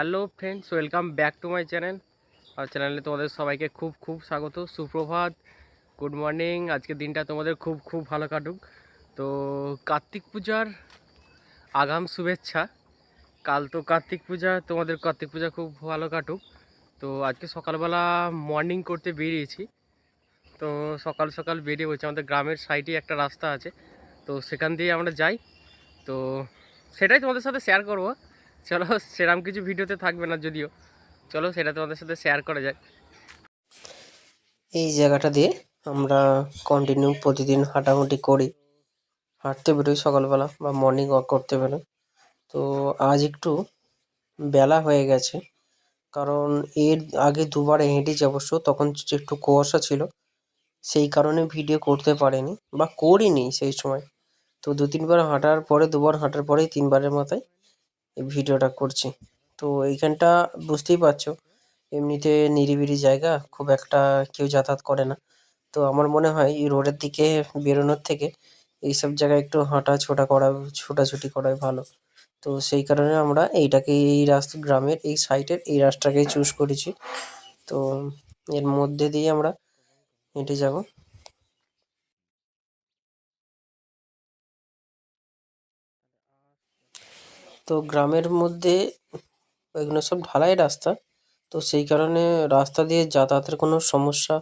Hello friends, welcome back to my channel. আর চ্যানেলে তোমাদের সবাইকে খুব খুব স্বাগত। সুপ্রভাত, গুড মর্নিং। আজকের দিনটা তোমাদের খুব খুব ভালো কাটুক। তো কার্তিক পূজার আগাম শুভেচ্ছা। কাল তো কার্তিক পূজা, তোমাদের কার্তিক পূজা খুব ভালো কাটুক। তো আজকে সকালবেলা মর্নিং করতে বেরিয়েছি। তো সকাল সকাল বেরিয়ে বলছি, আমাদের গ্রামের সাইডে একটা রাস্তা আছে। তো সেখান দিয়ে আমরা যাই। তো সেটাই তোমাদের সাথে শেয়ার করব। চলো সেরকম কিছু ভিডিওতে থাকবে না যদিও। চলো, সেটা তোমাদের সাথে শেয়ার করা যাক। এই জায়গাটা দিয়ে আমরা কন্টিনিউ প্রতিদিন হাঁটাহুটি করি। হাঁটতে বেরোই সকালবেলা বা মর্নিং ওয়াক করতে বেরোই। তো আজ একটু বেলা হয়ে গেছে। কারণ এর আগে দুবার হেঁটেছি অবশ্য তখন একটু কুয়াশা ছিল, সেই কারণে ভিডিও করতে পারিনি বা করিনি সেই সময়। তো দু তিনবার হাঁটার পরে, দুবার হাঁটার পরেই তিনবারের মাথায় ভিডিওটা করছি। তো এইখানটা বুঝতেই পারছ, এমনিতে নিরিবিলি জায়গা, খুব একটা কেউ যাতায়াত করে না। তো আমার মনে হয় এই রোডের দিকে বেরোনোর থেকে এইসব জায়গায় একটু হাঁটা ছোটা করা, ছোটাছুটি করাই ভালো। তো সেই কারণে আমরা এইটাকে এই রাস্তা, গ্রামের এই সাইডের এই রাস্তাটাকেই চুজ করেছি। তো এর মধ্যে দিয়ে আমরা হেঁটে যাব। তো গ্রামের মধ্যে এগুলো সব ঢালাই রাস্তা। তো সেই কারণে রাস্তা দিয়ে যাতায়াতের কোনো সমস্যা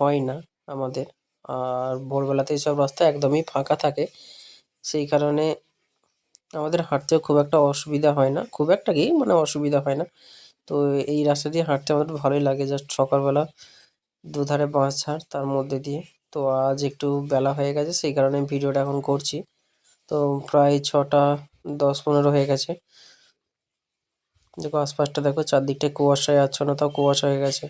হয় না আমাদের। আর ভোরবেলাতে এইসব রাস্তা একদমই ফাঁকা থাকে। সেই কারণে আমাদের হাঁটতেও খুব একটা অসুবিধা হয় না। খুব একটা কি মানে অসুবিধা হয় না। তো এই রাস্তা দিয়ে হাঁটতে আমাদের ভালোই লাগে। জাস্ট সকালবেলা দুধারে বাঁশঝাড় তার মধ্যে দিয়ে। তো আজ একটু বেলা হয়ে গেছে, সেই কারণে ভিডিওটা এখন করছি। তো প্রায় ছটা দশ পনেরো হয়ে গেছে। দেখো আশপাশটা দেখো, চারদিকটা কুয়াশায় আচ্ছন্ন তাও কুয়াশা হয়ে গেছে।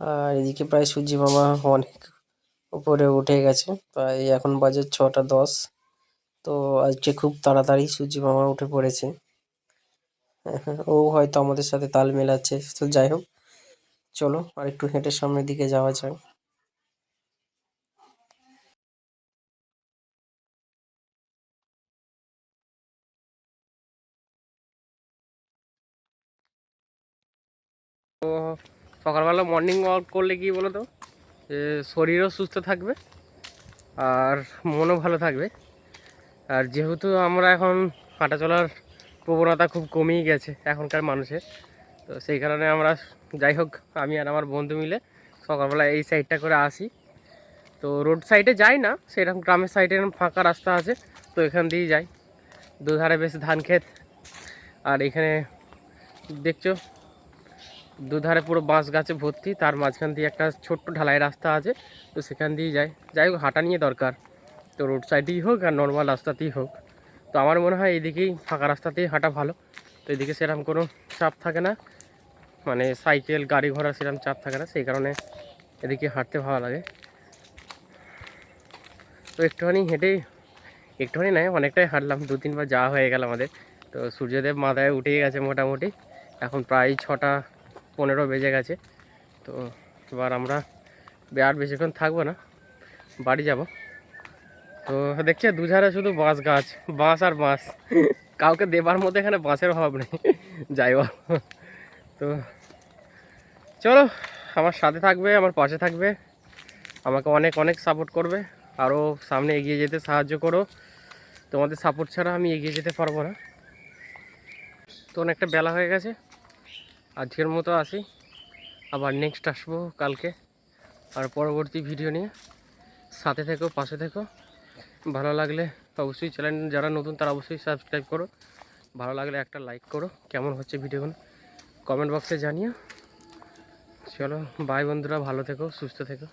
আর এদিকে প্রায় সূর্যি মামা অনেক উপরে উঠে গেছে। প্রায় এখন বাজে ছটা দশ। তো আজকে খুব তাড়াতাড়ি সূর্যি মামা উঠে পড়েছে। ও হয়তো আমাদের সাথে তাল মেলাচ্ছে। তো যাই হোক, চলো আর একটু হেঁটে সামনের দিকে যাওয়া যায় তো সকালবেলা মর্নিং ওয়াক করলে কি বলো তো যে শরীরও সুস্থ থাকবে আর মনও ভালো থাকবে। আর যেহেতু আমরা এখন হাঁটা চলার প্রবণতা খুব কমেই গেছে এখনকার মানুষের, তো সেই কারণে আমরা যাই হোক, আমি আর আমার বন্ধু মিলে সকালবেলা এই সাইডটা করে আসি। তো রোড সাইডে যাই না, সেরকম গ্রামের সাইডে ফাঁকা রাস্তা আছে, তো এখান দিয়েই যাই। দুধারে বেশ ধান ক্ষেত, আর এখানে দেখছ দুধারে পুরো বাঁশ গাছে ভর্তি, তার মাঝখান দিয়ে একটা ছোট্ট ঢালাই রাস্তা আছে, তো সেখান দিয়েই যাই। যাই হোক, হাঁটা নিয়ে দরকার। তো রোড সাইডেই হোক আর নর্মাল রাস্তাতেই হোক। তো আমার মনে হয় এদিকেই ফাঁকা রাস্তাতেই হাঁটা ভালো। তো এদিকে সেরকম কোনো চাপ থাকে না। মানে সাইকেল, গাড়ি ঘোড়া সেরকম চাপ থাকে না, সেই কারণে এদিকে হাঁটতে ভালো লাগে। তো একটুখানি হেঁটেই একটুখানি নয়, অনেকটাই হাঁটলাম। দু তিনবার যাওয়া হয়ে গেল আমাদের। তো সূর্যদেব মাথায় উঠেই গেছে মোটামুটি। এখন প্রায় ছটা পনেরো বেজে গেছে। তো এবার আমরা আর বেশিক্ষণ থাকব না, বাড়ি যাব। তো দেখছি দুধারে শুধু বাঁশ গাছ, বাঁশ আর বাঁশ। কাউকে দেবার মধ্যে এখানে বাঁশের অভাব নেই, যাই তো চলো, আমার সাথে থাকবে, আমার পাশে থাকবে, আমাকে অনেক অনেক সাপোর্ট করবে। আরও সামনে এগিয়ে যেতে সাহায্য করো। তোমাদের সাপোর্ট ছাড়া আমি এগিয়ে যেতে পারব না। তো অনেকটা বেলা হয়ে গেছে। আজকের মতো আসি। আবার নেক্সট আসব কালকে। আর পরবর্তী ভিডিও নিয়ে। সাথে থেকো, পাশে থেকো। ভালো লাগলে অবশ্যই চ্যানেল যারা নতুন তারা অবশ্যই সাবস্ক্রাইব করো। ভালো লাগলে একটা লাইক করো। কেমন হচ্ছে ভিডিওগুলো কমেন্ট বক্সে জানিও। চলো বাই বন্ধুরা, ভালো থেকো, সুস্থ থেকো।